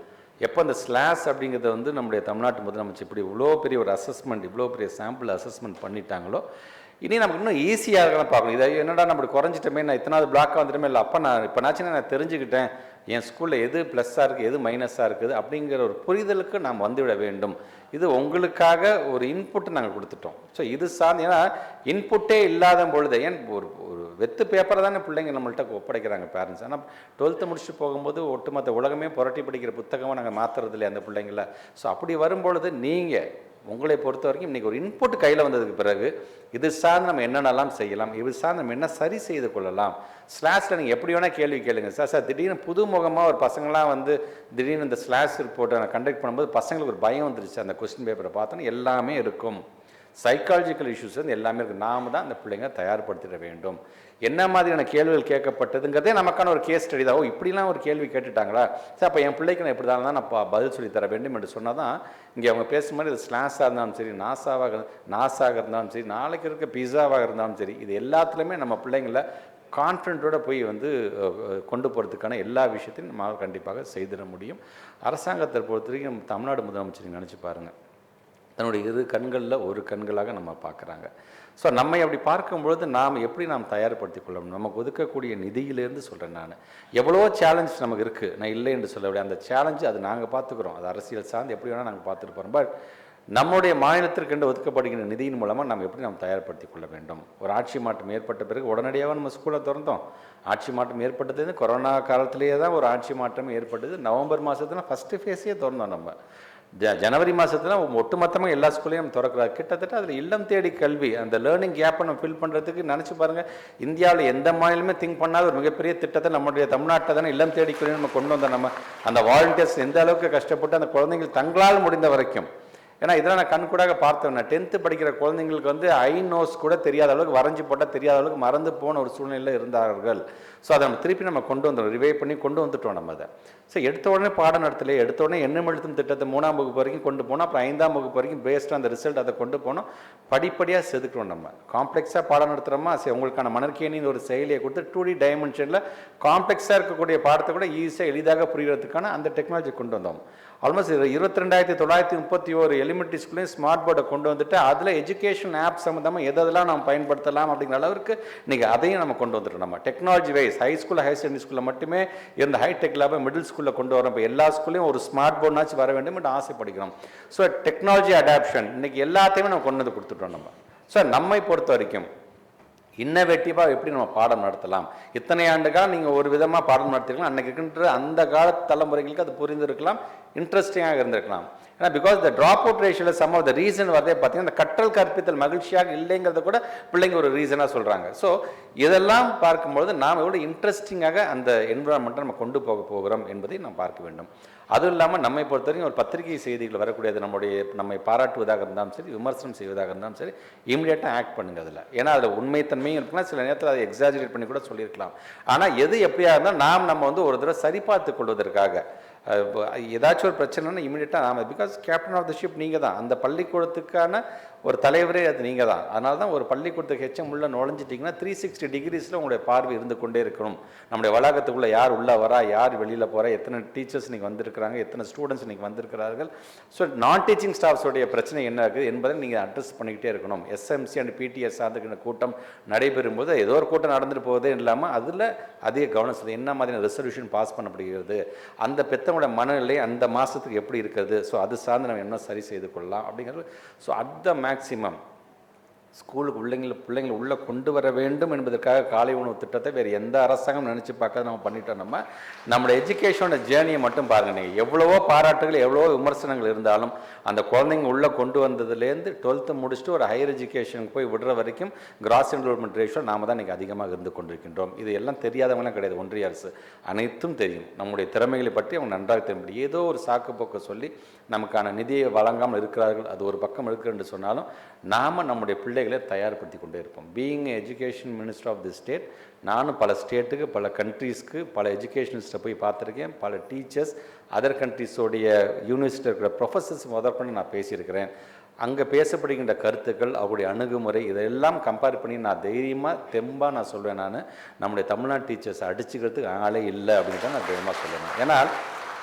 எப்போ அந்த ஸ்லாஸ் அப்படிங்கிறத வந்து நம்முடைய தமிழ்நாட்டு முதலமைச்சர் இப்படி இவ்வளோ பெரிய ஒரு அசஸ்மெண்ட் இவ்வளோ பெரிய சாம்பிள் அசஸ்மெண்ட் பண்ணிட்டாங்களோ இனி நமக்கு இன்னும் ஈஸியாக பார்க்கணும். இதை என்னடா நம்ம குறைஞ்சிட்டமே நான் இத்தனாவது பிளாக்காக வந்துட்டுமே இல்லை அப்போ நான் இப்போ நான் தெரிஞ்சுக்கிட்டேன். என் ஸ்கூலில் எது ப்ளஸ்ஸாக இருக்குது எது மைனஸாக இருக்குது அப்படிங்கிற ஒரு புரிதலுக்கு நாம் வந்துவிட வேண்டும். இது உங்களுக்காக ஒரு இன்புட் நாங்கள் கொடுத்துட்டோம். ஸோ இது சார்ந்து ஏன்னா இன்புட்டே இல்லாத பொழுது ஏன் ஒரு ஒரு வெத்து பேப்பரை தானே பிள்ளைங்க நம்மள்ட்ட ஒப்படைக்கிறாங்க பேரண்ட்ஸ் ஆனால் டுவெல்த்து முடிச்சுட்டு போகும்போது ஒட்டுமொத்த உலகமே புரட்டி படிக்கிற புத்தகமாக நாங்கள் மாற்றுறது இல்லை அந்த பிள்ளைங்கள. ஸோ அப்படி வரும்பொழுது நீங்கள் உங்களை பொறுத்த வரைக்கும் இன்றைக்கி ஒரு இன்புட் கையில் வந்ததுக்கு பிறகு இது சார்ந்து நம்ம என்னென்னலாம் செய்யலாம் இது சார்ந்து நம்ம என்ன சரி செய்து கொள்ளலாம்? ஸ்லாஷில் நீங்கள் எப்படி வேணால் கேள்வி கேளுங்க. சார் சார் திடீர்னு புது முகமாக ஒரு பசங்களாம் வந்து திடீர்னு இந்த ஸ்லாஷ் ரிப்போர்ட்டை நான் கண்டக்ட் பண்ணும்போது பசங்களுக்கு ஒரு பயம் வந்துருச்சு. அந்த கொஸ்டின் பேப்பரை பார்த்தோன்னா எல்லாமே இருக்கும். சைக்காலஜிக்கல் இஷ்யூஸ் வந்து எல்லாமே இருக்குது நாம தான் அந்த பிள்ளைங்க தயார்படுத்திட வேண்டும். என்ன மாதிரியான கேள்விகள் கேட்கப்பட்டதுங்கிறதே நமக்கான ஒரு கேஸ் ஸ்டடி தான். ஓ இப்படிலாம் ஒரு கேள்வி கேட்டுட்டாங்களா? சரி அப்போ என் பிள்ளைக்கு நான் இப்படி தான் நான் பதில் சொல்லி தர வேண்டும் என்று சொன்னால் தான் இங்கே அவங்க பேசும் மாதிரி இது ஸ்லாஸாக இருந்தாலும் சரி நாசாவாக நாசாக இருந்தாலும் சரி நாளைக்கு இருக்க பிஸாவாக இருந்தாலும் சரி இது எல்லாத்துலேயுமே நம்ம பிள்ளைங்கள கான்ஃபிடென்ட்டோட போய் வந்து கொண்டு போகிறதுக்கான எல்லா விஷயத்தையும் நம்ம கண்டிப்பாக செய்திட முடியும். அரசாங்கத்தை பொறுத்த வரைக்கும் தமிழ்நாடு முதலமைச்சர் நினச்சி பாருங்கள் தன்னுடைய இரு கண்களில் ஒரு கண்களாக நம்ம பார்க்குறாங்க ஸோ நம்மை அப்படி பார்க்கும்பொழுது நாம் எப்படி நாம் தயார்படுத்திக் கொள்ளணும்? நமக்கு ஒதுக்கக்கூடிய நிதியிலேருந்து சொல்கிறேன் நான். எவ்வளோ சேலஞ்ச் நமக்கு இருக்குது நான் இல்லை என்று சொல்லவில்லை அந்த சேலஞ்சு அது நாங்கள் பார்த்துக்குறோம். அது அரசியல் சார்ந்து எப்படி வேணால் நாங்கள் பார்த்துட்டு போகிறோம் பட் நம்முடைய மாநிலத்திற்கென்று ஒதுக்கப்படுகின்ற நிதியின் மூலமாக நம்ம எப்படி நாம் தயார்படுத்திக் கொள்ள வேண்டும்? ஒரு ஆட்சி மாற்றம் ஏற்பட்ட பிறகு உடனடியாக நம்ம ஸ்கூலை திறந்தோம். ஆட்சி மாற்றம் ஏற்பட்டது கொரோனா காலத்திலேயே தான் ஒரு ஆட்சி மாற்றம் ஏற்பட்டது. நவம்பர் மாதத்தில் ஃபஸ்ட்டு ஃபேஸே திறந்தோம் நம்ம. ஜ ஜனவரி மாதத்தில் ஒட்டுமொத்தமாக எல்லா ஸ்கூல்லையும் திறக்கிறார் கிட்டத்தட்ட அதில் இல்லம் தேடி கல்வி அந்த லேர்னிங் கேப்பை நம்ம ஃபில் பண்ணுறதுக்கு நினச்சி பாருங்கள் இந்தியாவில் எந்த மாநிலமே திங்க் பண்ணாத ஒரு மிகப்பெரிய திட்டத்தை நம்மளுடைய தமிழ்நாட்டில் தானே இல்லம் தேடி கல்வி நம்ம கொண்டு வந்தோம் நம்ம. அந்த வாலண்டியர்ஸ் எந்த அளவுக்கு கஷ்டப்பட்டு அந்த குழந்தைகள் தங்களால் முடிந்த வரைக்கும் ஏன்னா இதெல்லாம் நான் கண்கூடாக பார்த்தேன். நான் டென்த்து படிக்கிற குழந்தைங்களுக்கு வந்து ஐ நோஸ் கூட தெரியாத அளவுக்கு வரைஞ்சி போட்டால் தெரியாத அளவுக்கு மறந்து போன ஒரு சூழ்நிலையில் இருந்தார்கள். ஸோ அதை நம்ம திருப்பி நம்ம கொண்டு வந்துடும் ரிவைவ் பண்ணி கொண்டு வந்துட்டோம் நம்ம அதை. ஸோ எடுத்த உடனே பாடம் நடத்தல. எடுத்த உடனே எண்ணம் எழுத்தும் திட்டத்தை மூணாம் வகுப்பு வரைக்கும் கொண்டு போனோம். அப்புறம் ஐந்தாம் வகுப்பு வரைக்கும் பேஸ்டாக அந்த ரிசல்ட் அதை கொண்டு போனோம். படிப்படியாக செதுக்கிறோம் நம்ம. காம்ப்ளெக்ஸாக பாடம் நடத்துகிறோமா சரி உங்களுக்கான மணற்கேணின்னு ஒரு செயலியை கொடுத்து டூ டி டைமென்ஷனில் காம்ப்ளெக்ஸாக இருக்கக்கூடிய பாடத்தை கூட ஈஸியாக எளிதாக புரிகிறதுக்கான அந்த டெக்னாலஜி கொண்டு வந்தோம். ஆல்மோஸ்ட் இருபத்தி ரெண்டாயிரத்தி தொள்ளாயிரத்தி முப்பத்தி ஒரு எலிமெண்ட்ரி ஸ்கூல்லையும் ஸ்மார்ட் போர்டை கொண்டு வந்துட்டு அதில் எஜுகேஷன் ஆப் சம்மந்தமாக எதெல்லாம் நம்ம பயன்படுத்தலாம் அப்படிங்கிற அளவுக்கு நீங்கள் அதையும் நம்ம கொண்டு வந்துட்டோம். நம்ம technology wise high school higher secondary ஸ்கூலில் மட்டுமே இருந்த ஹைடெக் லேபை மிடில் ஸ்கூலில் கொண்டு வரோம் இப்போ எல்லா ஸ்கூல்லையும் ஒரு ஸ்மார்ட் போர்ட்னாச்சும் வர வேண்டும் என்று ஆசைப்படுகிறோம். ஸோ டெக்னாலஜி அடாப்ஷன் இன்னைக்கு எல்லாத்தையுமே நம்ம கொண்டு வந்து கொடுத்துட்டோம் நம்ம. ஸோ நம்மை பொறுத்த வரைக்கும் இன்னவேட்டிவாக எப்படி நம்ம பாடம் நடத்தலாம்? இத்தனை ஆண்டுகாலம் நீங்கள் ஒரு விதமாக பாடம் நடத்திருக்கலாம். அன்றைக்கு இருக்கின்ற அந்த கால தலைமுறைகளுக்கு அது புரிந்திருக்கலாம் இன்ட்ரெஸ்டிங்காக இருந்திருக்கலாம். ஏன்னா பிகாஸ் த ட்ராப் அவுட் ரேஷியோவில் சம் ஆஃப் த ரீசன் வரதே பார்த்தீங்கன்னா இந்த கற்றல் கற்பித்தல் மகிழ்ச்சியாக இல்லைங்கிறத கூட பிள்ளைங்க ஒரு ரீசனாக சொல்கிறாங்க ஸோ இதெல்லாம் பார்க்கும்பொழுது நாம் எவ்வளோ இன்ட்ரெஸ்டிங்காக அந்த என்விரான்மெண்ட்டை நம்ம கொண்டு போக போகிறோம் என்பதை நாம் பார்க்க வேண்டும். அதுவும் இல்லாமல் நம்மை பொறுத்தவரைக்கும் ஒரு பத்திரிகை செய்திகள் வரக்கூடியது நம்முடைய நம்மை பாராட்டுவதாக இருந்தாலும் சரி விமர்சனம் செய்வதாக இருந்தாலும் சரி இமீடியட்டாக ஆக்ட் பண்ணுங்க அதில். ஏன்னா அதில் உண்மைத்தன்மையும் இருக்கலாம் சில நேரத்தில் அதை எக்ஸாஜுரேட் பண்ணி கூட சொல்லியிருக்கலாம். ஆனால் எது எப்படியா இருந்தால் நாம் நம்ம வந்து ஒரு தடவை சரிபார்த்து கொள்வதற்காக ஏதாச்சும் ஒரு பிரச்சனைனா இமீடியட்டாக நாம் because captain of the ship நீங்கள் தான் அந்த பள்ளிக்கூடத்துக்கான ஒரு தலைவரே அது நீங்கள் தான் அதனால தான் ஒரு பள்ளிக்கூடத்துக்கு ஹெச்எம் உள்ள நுழைஞ்சிட்டிங்கன்னா த்ரீ சிக்ஸ்டி டிகிரிஸில் உங்களுடைய பார்வை இருந்து கொண்டே இருக்கணும். நம்முடைய வளாகத்துக்குள்ளே யார் உள்ளே வரா யார் வெளியில் போகிறா எத்தனை டீச்சர்ஸ் இன்னைக்கு வந்திருக்கிறாங்க எத்தனை ஸ்டூடெண்ட்ஸ் இன்றைக்கி வந்திருக்கிறார்கள். ஸோ நான் டீச்சிங் ஸ்டாஃப்ஸோடைய பிரச்சனை என்ன இருக்குது என்பதை நீங்கள் அட்ரஸ் பண்ணிக்கிட்டே இருக்கணும். எஸ்எம்சி அண்ட் பிடிஎஸ் சார்ந்துக்கிற கூட்டம் நடைபெறும் போது ஏதோ ஒரு கூட்டம் நடந்துட்டு போவதே இல்லாமல் அதில் அதிக கவனம் செலுத்த என்ன மாதிரியான ரெசல்யூஷன் பாஸ் பண்ணப்படுகிறது அந்த பெத்தவங்களோட மனநிலை அந்த மாதத்துக்கு எப்படி இருக்கிறது? ஸோ அது சார்ந்து நம்ம என்ன சரி செய்து கொள்ளலாம்? அப்படிங்கிறது ஸோ அட் த மேக்ஸிமம் ஸ்கூலுக்கு பிள்ளைங்களை பிள்ளைங்களை உள்ளே கொண்டு வர வேண்டும் என்பதற்காக காலை உணவு திட்டத்தை வேறு எந்த அரசாங்கம் நினச்சி பார்க்காத நம்ம பண்ணிட்டோம். நம்ம நம்மளோட எஜுகேஷனோட ஜேர்னியை மட்டும் பாருங்கள் நீங்கள் எவ்வளவோ பாராட்டுகள் எவ்வளவோ விமர்சனங்கள் இருந்தாலும் அந்த குழந்தைங்க உள்ளே கொண்டு வந்ததுலேருந்து டுவெல்த்து முடிச்சுட்டு ஒரு ஹையர் எஜுகேஷனுக்கு போய் விடுற வரைக்கும் கிராஸ் என்ரோல்மெண்ட் ரேஷியோ நாம் தான் இன்றைக்கி அதிகமாக இருந்து கொண்டிருக்கின்றோம். இது எல்லாம் தெரியாதவங்களாம் கிடையாது. ஒன்றிய அரசு அனைத்தும் தெரியும். நம்முடைய திறமைகளை பற்றி அவங்க நன்றாக தெரியும். ஏதோ ஒரு சாக்கு போக்க சொல்லி நமக்கான நிதியை வழங்காமல் இருக்கிறார்கள். அது ஒரு பக்கம் இருக்குன்னு சொன்னாலும் நாம் நம்முடைய பிள்ளைகள் தயார்படுத்தி கொண்டே இருப்போம். Being education minister of the state நானும் பல ஸ்டேட்டுக்கு பல கண்ட்ரீஸ்க்கு பல எஜுகேஷனிஸ்ட்டை போய் பார்த்துருக்கேன். பல டீச்சர்ஸ் அதர் கண்ட்ரீஸோடைய யூனிவர்சிட்டியில் இருக்கிற ப்ரொஃபஸர்ஸ் முதற்கொண்டு நான் பேசியிருக்கிறேன். அங்கே பேசப்படுகின்ற கருத்துக்கள் அவருடைய அணுகுமுறை இதெல்லாம் கம்பேர் பண்ணி நான் தைரியமாக தெம்பாக நான் சொல்வேன் நான். நம்முடைய தமிழ்நாடு டீச்சர்ஸ் அடிச்சுக்கிறதுக்கு ஆளே இல்லை அப்படின்னு தான் நான் தைரியமாக சொல்லுவேன். ஏன்னால்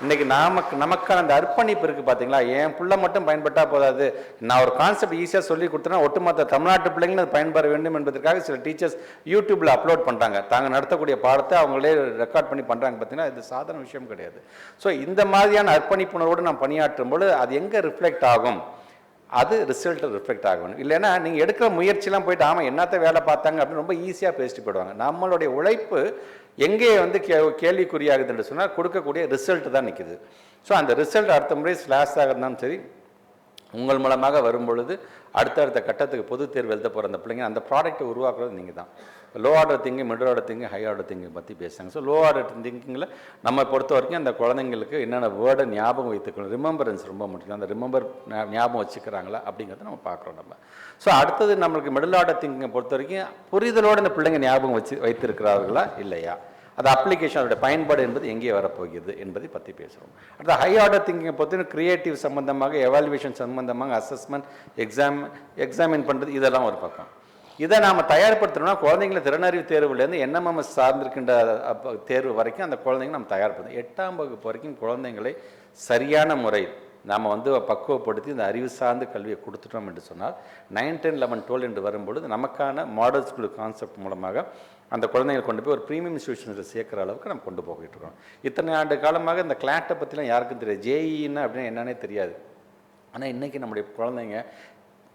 இன்னைக்கு நமக்கு நமக்கான அந்த அர்ப்பணிப்பு இருக்குது பார்த்தீங்களா என் புள்ள மட்டும் பயன்பட்டால் போதாது. நான் ஒரு கான்செப்ட் ஈஸியாக சொல்லி கொடுத்தேன்னா ஒட்டுமொத்த தமிழ்நாட்டு பிள்ளைங்களும் அது பயன்பெற வேண்டும் என்பதற்காக சில டீச்சர்ஸ் யூடியூப்பில் அப்லோட் பண்ணுறாங்க தாங்க நடத்தக்கூடிய பாடத்தை அவங்களே ரெக்கார்ட் பண்ணி பண்ணுறாங்க பார்த்தீங்கன்னா இது சாதாரண விஷயம் கிடையாது. ஸோ இந்த மாதிரியான அர்ப்பணிப்புணர்வோடு நான் பணியாற்றும் பொழுது அது எங்கே ரிஃப்ளெக்ட் ஆகும்? அது ரிசல்ட்டை ரிஃப்ளெக்ட் ஆகணும். இல்லைன்னா நீங்கள் எடுக்கிற முயற்சிலாம் போயிட்டு ஆமாம் என்னத்த வேலை பார்த்தாங்க? அப்படின்னு ரொம்ப ஈஸியாக பேசிட்டு போயிடுவாங்க. நம்மளுடைய உழைப்பு எங்கே வந்து கே கேள்விக்குறியாகுது என்று சொன்னால் கொடுக்கக்கூடிய ரிசல்ட் தான் நிற்குது ஸோ அந்த ரிசல்ட் அடுத்த முறை ஸ்லாஷாக இருந்தாலும் சரி உங்கள் மூலமாக வரும்பொழுது அடுத்தடுத்த கட்டத்துக்கு பொது தேர்வு எழுத போகிற அந்த பிள்ளைங்க அந்த ப்ராடக்ட்டை உருவாக்குறது நீங்கள் தான். Low order thinking middle order thinking high order thinking பற்றி பேசுகிறாங்க ஸோ லோ ஆர்டர் திங்கிங்கில் நம்ம பொறுத்த வரைக்கும் அந்த குழந்தைங்களுக்கு என்னென்ன வேர்டை ஞாபகம் வைத்துக்கணும் ரிமெம்பரன்ஸ் ரொம்ப முக்கியம். அந்த ரிமெம்பர் ஞாபகம் வச்சுக்கிறாங்களா அப்படிங்கிறத நம்ம பார்க்குறோம் நம்ம. ஸோ அடுத்தது நம்மளுக்கு மிடில் ஆர்டர் திங்கிங்கை பொறுத்த வரைக்கும் புரிதலோடு இந்த பிள்ளைங்க ஞாபகம் வச்சு வைத்திருக்கிறார்களா இல்லையா? அது அப்ளிகேஷன் அதோட பயன்பாடு என்பது எங்கே வரப்போகிறது என்பதை பற்றி பேசுகிறோம் அடுத்த ஹை ஆர்டர் திங்கிங்கை பொறுத்த க்ரியேட்டிவ் சம்பந்தமாக எவாலுவேஷன் சம்பந்தமாக அசஸ்மெண்ட் எக்ஸாம் எக்ஸாமின் பண்ணுறது இதெல்லாம் ஒரு பக்கம். இதை நாம் தயார்படுத்தணும்னா குழந்தைங்கள திறனறிவு தேர்வுலேருந்து என்எம்எம்எஸ் சார்ந்திருக்கின்ற அப்ப- தேர்வு வரைக்கும் அந்த குழந்தைங்க நம்ம தயார்படுத்தணும். எட்டாம் வகுப்பு வரைக்கும் குழந்தைங்களை சரியான முறை நாம் வந்து பக்குவப்படுத்தி இந்த அறிவு சார்ந்த கல்வியை கொடுத்துட்டோம் என்று சொன்னால் நைன் டென் லெவன் டுவெல் என்று வரும்பொழுது நமக்கான மாடல் ஸ்கூல் கான்செப்ட் மூலமாக அந்த குழந்தைகள் கொண்டு போய் ஒரு ப்ரீமியம் இன்ஸ்டியூஷனில் சேர்க்குற அளவுக்கு நம்ம கொண்டு போய்கிட்டு இருக்கோம். இத்தனை ஆண்டு காலமாக இந்த கிளாட்டை பற்றிலாம் யாருக்கும் தெரியாது. ஜேஇன்னா அப்படின்னா என்னன்னே தெரியாது. ஆனால் இன்றைக்கி நம்முடைய குழந்தைங்க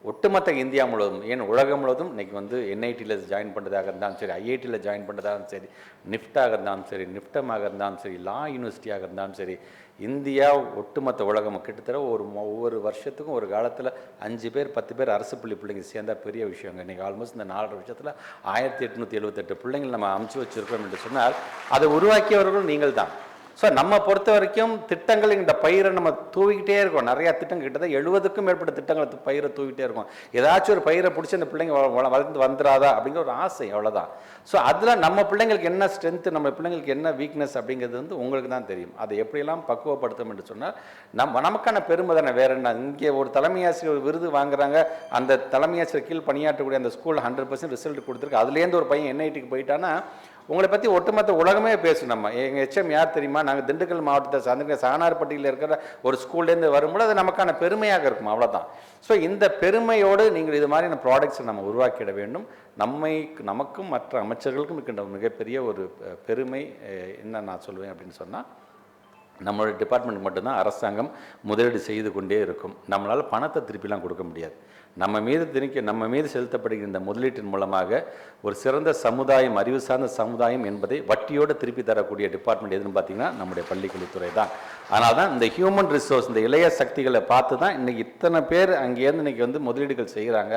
ஒட்டுமொத்த இந்தியா முழுவதும் ஏன் உலகம் முழுவதும் இன்னைக்கு வந்து என்ஐடியில் ஜாயின் பண்ணுறதாக இருந்தாலும் சரி ஐஐடியில் ஜாயின் பண்ணுறதாக சரி நிஃப்டாக இருந்தாலும் சரி நிஃப்டமாக இருந்தாலும் சரி லா யூனிவர்சிட்டியாக இருந்தாலும் சரி இந்தியா ஒட்டுமொத்த உலகம் கிட்டத்தட்ட ஒரு ஒவ்வொரு வருஷத்துக்கும் ஒரு காலத்தில் அஞ்சு பேர் பத்து பேர் அரசு பள்ளி பிள்ளைங்க சேர்ந்தால் பெரிய விஷயங்க. இன்றைக்கி ஆல்மோஸ்ட் இந்த நாலரை வருஷத்தில் ஆயிரத்தி எட்நூற்றி எழுபத்தெட்டு பிள்ளைங்கள் நம்ம அமுச்சு வச்சிருக்கோம் என்று சொன்னால் அதை உருவாக்கியவர்களும் நீங்கள் தான் ஸோ நம்ம பொறுத்த வரைக்கும் திட்டங்கள் இந்த பயிரை நம்ம தூவிக்கிட்டே இருக்கோம். நிறையா திட்டங்கள் கிட்டத்தட்ட எழுபதுக்கும் மேற்பட்ட திட்டங்களை பயிரை தூவிட்டே இருக்கோம். ஏதாச்சும் ஒரு பயிரை பிடிச்சி அந்த பிள்ளைங்க வ- வ- வளர்ந்து வந்துடாதா அப்படிங்கிற ஒரு ஆசை அவ்வளோதான் ஸோ அதில் நம்ம பிள்ளைங்களுக்கு என்ன ஸ்ட்ரென்த்து நம்ம பிள்ளைங்களுக்கு என்ன வீக்னஸ் அப்படிங்கிறது வந்து உங்களுக்கு தான் தெரியும். அதை எப்படியெல்லாம் பக்குவப்படுத்தும் என்று சொன்னால் நம்ம நமக்கான பெருமை தானே. வேற என்ன? இங்கே ஒரு தலைமை ஆசிரியர் விருது வாங்குறாங்க. அந்த தலைமை ஆசிரியர் கீழ் பணியாற்றக்கூடிய அந்த ஸ்கூல் ஹண்ட்ரட் பர்சன்ட் ரிசல்ட் கொடுத்துருக்கு. அதுலேருந்து ஒரு பையன் என்ஐடிக்கு போயிட்டான்னா உங்களை பற்றி ஒட்டுமொத்த உலகமே பேசும் நம்ம. எங்கள் ஹெச்எம் யார் தெரியுமா? நாங்கள் திண்டுக்கல் மாவட்டத்தை சார்ந்த சாணார்பட்டியில் இருக்கிற ஒரு ஸ்கூல்லேருந்து வரும்போது அது நமக்கான பெருமையாக இருக்கும். அவ்வளோதான் ஸோ இந்த பெருமையோடு நீங்கள் இது மாதிரியான ப்ராடக்ட்ஸை நம்ம உருவாக்கிட வேண்டும். நம்மை நமக்கும் மற்ற அமைச்சர்களுக்கும் இருக்கின்ற மிகப்பெரிய ஒரு பெருமை என்ன நான் சொல்லுவேன் அப்படின்னு சொன்னால் நம்மளோட டிபார்ட்மெண்ட் மட்டும்தான் அரசாங்கம் முதலீடு செய்து கொண்டே இருக்கும். நம்மளால் பணத்தை திருப்பிலாம் கொடுக்க முடியாது. நம்ம மீது திணிக்க நம்ம மீது செலுத்தப்படுகிற இந்த முதலீட்டின் மூலமாக ஒரு சிறந்த சமுதாயம் அறிவு சார்ந்த சமுதாயம் என்பதை வட்டியோடு திருப்பி தரக்கூடிய டிபார்ட்மெண்ட் எதுன்னு பார்த்தீங்கன்னா நம்முடைய பள்ளிக்கல்வித்துறை தான். ஆனால் தான் இந்த ஹியூமன் ரிசோர்ஸ் இந்த இளைய சக்திகளை பார்த்து தான் இன்றைக்கி இத்தனை பேர் அங்கேருந்து இன்றைக்கி வந்து முதலீடுகள் செய்கிறாங்க.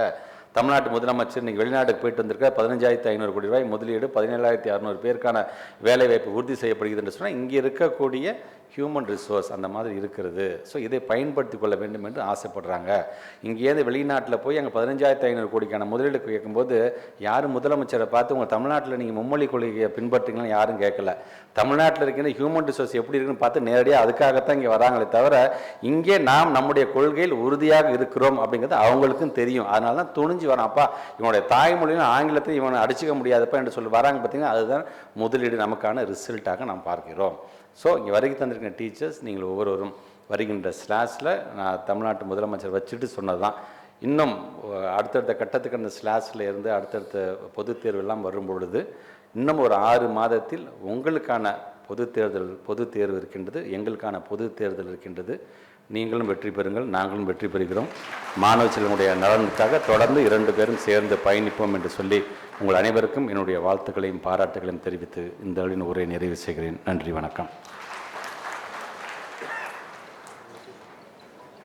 தமிழ்நாட்டு முதலமைச்சர் இன்றைக்கி வெளிநாட்டுக்கு போயிட்டு வந்திருக்க பதினஞ்சாயிரத்தி ஐநூறு கோடி ரூபாய் முதலீடு பதினேழாயிரத்தி அறநூறு பேருக்கான வேலைவாய்ப்பு உறுதி செய்யப்படுகிறது என்று சொன்னால் இங்கே இருக்கக்கூடிய ஹியூமன் ரிசோர்ஸ் அந்த மாதிரி இருக்கிறது. ஸோ இதை பயன்படுத்தி கொள்ள வேண்டும் என்று ஆசைப்படுறாங்க. இங்கேருந்து வெளிநாட்டில் போய் அங்கே பதினஞ்சாயிரத்தி ஐநூறு கோடிக்கான முதலீடு கேட்கும்போது யாரும் முதலமைச்சரை பார்த்து உங்கள் தமிழ்நாட்டில் நீங்கள் மும்மொழி கொள்கையை பின்பற்றுங்களா யாரும் கேட்கல. தமிழ்நாட்டில் இருக்கிற ஹியூமன் ரிசோர்ஸ் எப்படி இருக்குன்னு பார்த்து நேரடியாக அதுக்காகத்தான் இங்கே வராங்களே தவிர இங்கே நாம் நம்முடைய கொள்கையில் உறுதியாக இருக்கிறோம் அப்படிங்கிறது அவங்களுக்கும் தெரியும். அதனால தான் துணிஞ்சு வரான் அப்பா இவனுடைய தாய்மொழியும் ஆங்கிலத்தை இவனை அடிச்சுக்க முடியாதப்பா என்று சொல்லி வராங்க பார்த்தீங்கன்னா அதுதான் முதலீடு நமக்கான ரிசல்ட்டாக நாம் பார்க்கிறோம். ஸோ இங்கே வருகை தந்திருக்கிற டீச்சர்ஸ் நீங்கள் ஒவ்வொருவரும் வருகின்ற ஸ்லாஸில் நான் தமிழ்நாட்டு முதலமைச்சர் வச்சுட்டு சொன்னது தான் இன்னும் அடுத்தடுத்த கட்டத்துக்கு அந்த ஸ்லாஸில் இருந்து அடுத்தடுத்த பொதுத் தேர்வெல்லாம் வரும் பொழுது இன்னும் ஒரு ஆறு மாதத்தில் உங்களுக்கான பொது தேர்தல் பொது தேர்வு இருக்கின்றது எங்களுக்கான பொது தேர்தல் இருக்கின்றது. நீங்களும் வெற்றி பெறுங்கள் நாங்களும் வெற்றி பெறுகிறோம். மாணவ செல்வனுடைய நலனுக்காக தொடர்ந்து இரண்டு பேரும் சேர்ந்து பயணிப்போம் என்று சொல்லி உங்கள் அனைவருக்கும் என்னுடைய வாழ்த்துக்களையும் பாராட்டுகளையும் தெரிவித்து இந்த அளவின் உரையை நிறைவு செய்கிறேன். நன்றி வணக்கம்.